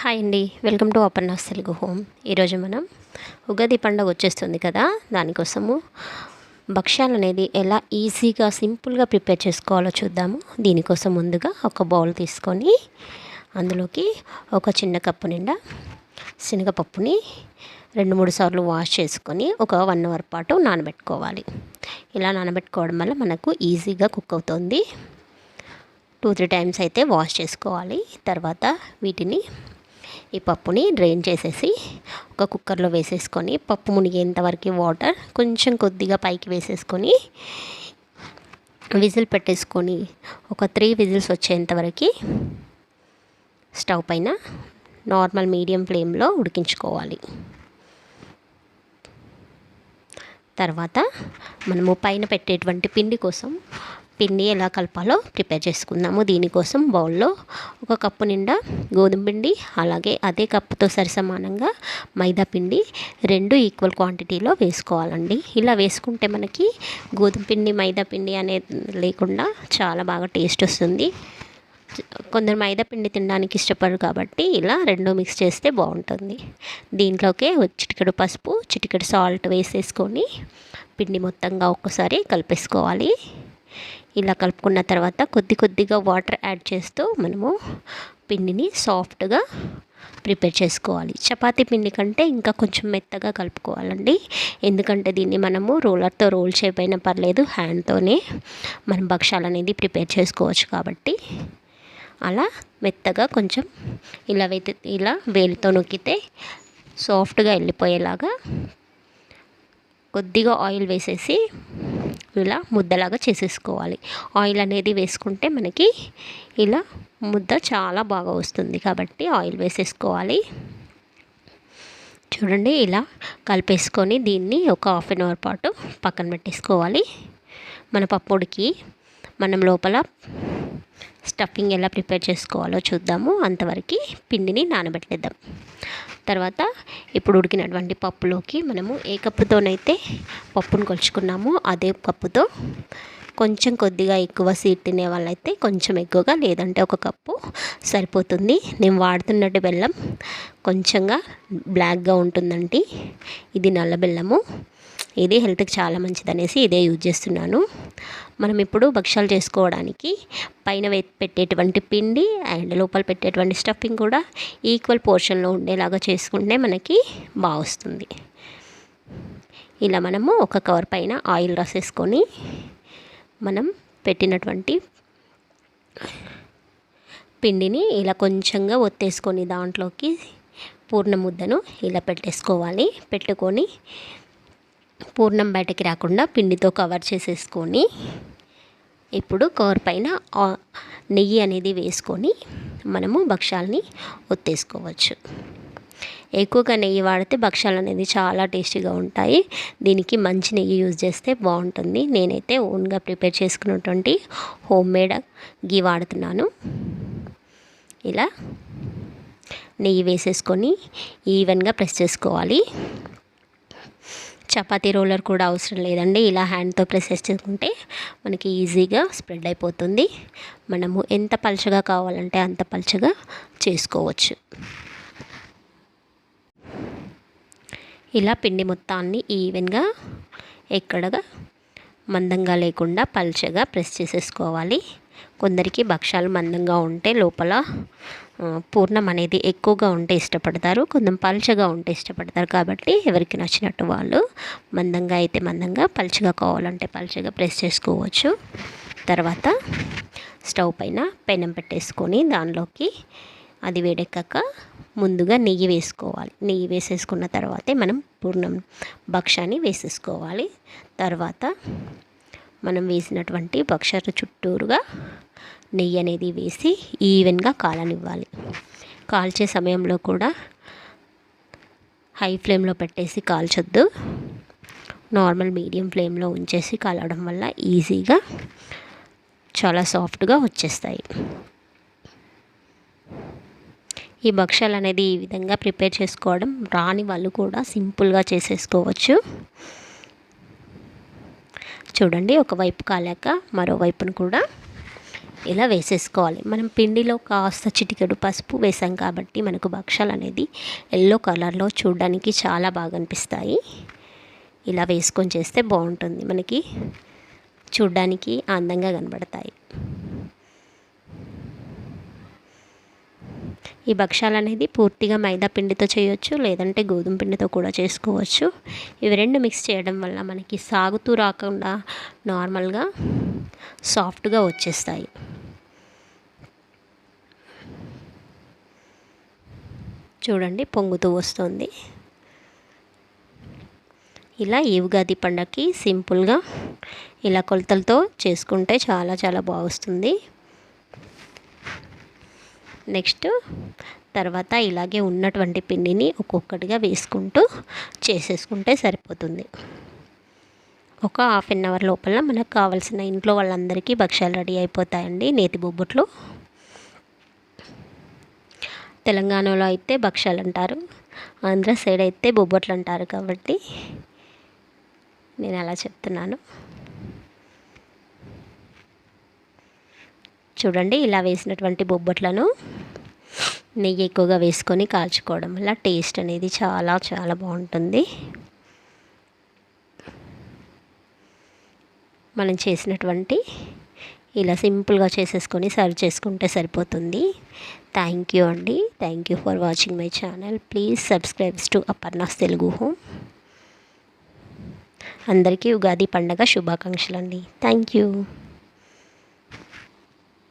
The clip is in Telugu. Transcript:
హాయ్ అండి. Welcome to Aparna's Telugu home. ఈరోజు మనం ఉగాది పండుగ వచ్చేస్తుంది కదా దానికోసము భక్ష్యాలు అనేది ఎలా ఈజీగా సింపుల్గా ప్రిపేర్ చేసుకోవాలో చూద్దాము. దీనికోసం ముందుగా ఒక బౌల్ తీసుకొని అందులోకి ఒక చిన్న కప్పు నిండా శనగపప్పుని రెండు మూడు సార్లు వాష్ చేసుకొని ఒక వన్ అవర్ పాటు నానబెట్టుకోవాలి. ఇలా నానబెట్టుకోవడం వల్ల మనకు ఈజీగా కుక్ అవుతుంది. టూ త్రీ టైమ్స్ అయితే వాష్ చేసుకోవాలి. తర్వాత వీటిని ఈ పప్పుని డ్రైన్ చేసేసి ఒక కుక్కర్లో వేసేసుకొని పప్పు మునిగేంత వరకు వాటర్ కొంచెం కొద్దిగా పైకి వేసేసుకొని విజిల్ పెట్టేసుకొని ఒక త్రీ విజిల్స్ వచ్చేంతవరకు స్టవ్ పైన నార్మల్ మీడియం ఫ్లేమ్లో ఉడికించుకోవాలి. తర్వాత మనము పైన పెట్టేటువంటి పిండి కోసం పిండి ఎలా కలపాలో ప్రిపేర్ చేసుకుందాము. దీనికోసం బౌల్లో ఒక కప్పు నిండా గోధుమ పిండి అలాగే అదే కప్పుతో సరిసమానంగా మైదా పిండి రెండు ఈక్వల్ క్వాంటిటీలో వేసుకోవాలండి. ఇలా వేసుకుంటే మనకి గోధుమ పిండి మైదా పిండి అనేది లేకుండా చాలా బాగా టేస్ట్ వస్తుంది. కొందరు మైదా పిండి తినడానికి ఇష్టపడరు కాబట్టి ఇలా రెండు మిక్స్ చేస్తే బాగుంటుంది. దీంట్లోకే చిటికెడు పసుపు చిటికెడు సాల్ట్ వేసేసుకొని పిండి మొత్తంగా ఒక్కసారి కలిపేసుకోవాలి. ఇలా కలుపుకున్న తర్వాత కొద్ది కొద్దిగా వాటర్ యాడ్ చేస్తూ మనము పిండిని సాఫ్ట్గా ప్రిపేర్ చేసుకోవాలి. చపాతీ పిండి కంటే ఇంకా కొంచెం మెత్తగా కలుపుకోవాలండి. ఎందుకంటే దీన్ని మనము రోలర్తో రోల్ చేయపోయినా పర్లేదు హ్యాండ్తోనే మనం భక్షాలు అనేది ప్రిపేర్ చేసుకోవచ్చు కాబట్టి. అలా మెత్తగా కొంచెం ఇలా వెతి ఇలా వేలితో నొక్కితే సాఫ్ట్గా వెళ్ళిపోయేలాగా కొద్దిగా ఆయిల్ వేసేసి ఇలా ముద్దలాగా చేసేసుకోవాలి. ఆయిల్ అనేది వేసుకుంటే మనకి ఇలా ముద్ద చాలా బాగా వస్తుంది కాబట్టి ఆయిల్ వేసేసుకోవాలి. చూడండి ఇలా కలిపేసుకొని దీన్ని ఒక హాఫ్ అన్ అవర్ పాటు పక్కన పెట్టేసుకోవాలి. మన పప్పుడికి మనం లోపల స్టఫింగ్ ఎలా ప్రిపేర్ చేసుకోవాలో చూద్దాము. అంతవరకు పిండిని నానబెట్టేద్దాం. తర్వాత ఇప్పుడు ఉడికినటువంటి పప్పులోకి మనము ఏ కప్పుతోనైతే పప్పును కొలుచుకున్నామో అదే కప్పుతో కొంచెం కొద్దిగా ఎక్కువ సీట్ తినే వాళ్ళైతే కొంచెం ఎక్కువగా లేదంటే ఒక కప్పు సరిపోతుంది. నేను వాడుతున్నట్టు బెల్లం కొంచెంగా బ్లాక్గా ఉంటుందండి. ఇది నల్ల బెల్లము. ఇది హెల్త్కి చాలా మంచిది అనేసి ఇదే యూజ్ చేస్తున్నాను. మనం ఇప్పుడు భక్ష్యాలు చేసుకోవడానికి పైన పెట్టేటువంటి పిండి అండ్ లోపల పెట్టేటువంటి స్టఫింగ్ కూడా ఈక్వల్ పోర్షన్లో ఉండేలాగా చేసుకుంటే మనకి బాగా వస్తుంది. ఇలా మనము ఒక కవర్ పైన ఆయిల్ రాసేసుకొని మనం పెట్టినటువంటి పిండిని ఇలా కొంచెంగా ఒత్తేసుకొని దాంట్లోకి పూర్ణ ముద్దను ఇలా పెట్టేసుకోవాలి. పెట్టుకొని పూర్ణం బయటకి రాకుండా పిండితో కవర్ చేసేసుకొని ఇప్పుడు కవర్ పైన నెయ్యి అనేది వేసుకొని మనము భక్ష్యాలని ఒత్తేసుకోవచ్చు. ఎక్కువగా నెయ్యి వాడితే భక్ష్యాలు అనేది చాలా టేస్టీగా ఉంటాయి. దీనికి మంచి నెయ్యి యూజ్ చేస్తే బాగుంటుంది. నేనైతే ఓన్గా ప్రిపేర్ చేసుకున్నటువంటి హోమ్ మేడ్ గీ వాడుతున్నాను. ఇలా నెయ్యి వేసేసుకొని ఈవెన్గా ప్రెస్ చేసుకోవాలి. చపాతీ రోలర్ కూడా అవసరం లేదండి. ఇలా హ్యాండ్తో ప్రెస్ చేసుకుంటే మనకి ఈజీగా స్ప్రెడ్ అయిపోతుంది. మనము ఎంత పలుచగా కావాలంటే అంత పలుచగా చేసుకోవచ్చు. ఇలా పిండి మొత్తాన్ని ఈవెన్గా ఎక్కడగా మందంగా లేకుండా పల్చగా ప్రెస్ చేసేసుకోవాలి. కొందరికి భక్ష్యాలు మందంగా ఉంటే లోపల పూర్ణం అనేది ఎక్కువగా ఉంటే ఇష్టపడతారు కొంచెం పల్చగా ఉంటే ఇష్టపడతారు కాబట్టి ఎవరికి నచ్చినట్టు వాళ్ళు మందంగా అయితే మందంగా పల్చగా కావాలంటే పల్చగా ప్రెస్ చేసుకోవచ్చు. తర్వాత స్టవ్ పైన పెనం పెట్టేసుకొని దానిలోకి అది వేడెక్కాక ముందుగా నెయ్యి వేసుకోవాలి. నెయ్యి వేసేసుకున్న తర్వాతే మనం పూర్ణం భక్ష్యాన్ని వేసేసుకోవాలి. తర్వాత మనం వేసినటువంటి భక్ష్యాలు చుట్టూరుగా నెయ్యి అనేది వేసి ఈవెన్గా కాలనివ్వాలి. కాల్చే సమయంలో కూడా హై ఫ్లేమ్లో పెట్టేసి కాల్చొద్దు. నార్మల్ మీడియం ఫ్లేమ్లో ఉంచేసి కాలవడం వల్ల ఈజీగా చాలా సాఫ్ట్గా వచ్చేస్తాయి. ఈ భక్ష్యాలు అనేది ఈ విధంగా ప్రిపేర్ చేసుకోవడం రాని వాళ్ళు కూడా సింపుల్గా చేసేసుకోవచ్చు. చూడండి ఒకవైపు కాలాక మరోవైపును కూడా ఇలా వేసేసుకోవాలి. మనం పిండిలో కాస్త చిటికెడు పసుపు వేసాం కాబట్టి మనకు భక్షాలు అనేది ఎల్లో కలర్లో చూడడానికి చాలా బాగా అనిపిస్తాయి. ఇలా వేసుకొని చేస్తే బాగుంటుంది. మనకి చూడ్డానికి అందంగా కనబడతాయి. ఈ భక్షాలు అనేది పూర్తిగా మైదా పిండితో చేయొచ్చు లేదంటే గోధుమ పిండితో కూడా చేసుకోవచ్చు. ఇవి రెండు మిక్స్ చేయడం వల్ల మనకి సాగుతూ రాకుండా నార్మల్గా సాఫ్ట్గా వచ్చేస్తాయి. చూడండి పొంగుతూ వస్తుంది. ఇలా ఈ ఉగాది పండగకి సింపుల్గా ఇలా కొలతలతో చేసుకుంటే చాలా చాలా బాగుస్తుంది. నెక్స్ట్ తర్వాత ఇలాగే ఉన్నటువంటి పిండిని ఒక్కొక్కటిగా వేసుకుంటూ చేసేసుకుంటే సరిపోతుంది. ఒక హాఫ్ అన్ అవర్ లోపల మనకు కావాల్సిన ఇంట్లో వాళ్ళందరికీ భక్ష్యాలు రెడీ అయిపోతాయండి నేతి బొబ్బట్లు. తెలంగాణలో అయితే భక్ష్యాలు అంటారు ఆంధ్ర సైడ్ అయితే బొబ్బట్లు అంటారు కాబట్టి నేను అలా చెప్తున్నాను. చూడండి ఇలా వేసినటువంటి బొబ్బట్లను నెయ్యి ఎక్కువగా వేసుకొని కాల్చుకోవడం వల్ల టేస్ట్ అనేది చాలా చాలా బాగుంటుంది. మనం చేసినటువంటి ఇలా సింపుల్గా చేసేసుకొని సర్వ్ చేసుకుంటే సరిపోతుంది. థ్యాంక్ యూ అండి. Thank you for watching my channel. Please subscribes to Aparna's Telugu home. అందరికీ ఉగాది పండగ శుభాకాంక్షలు అండి థ్యాంక్ యూ.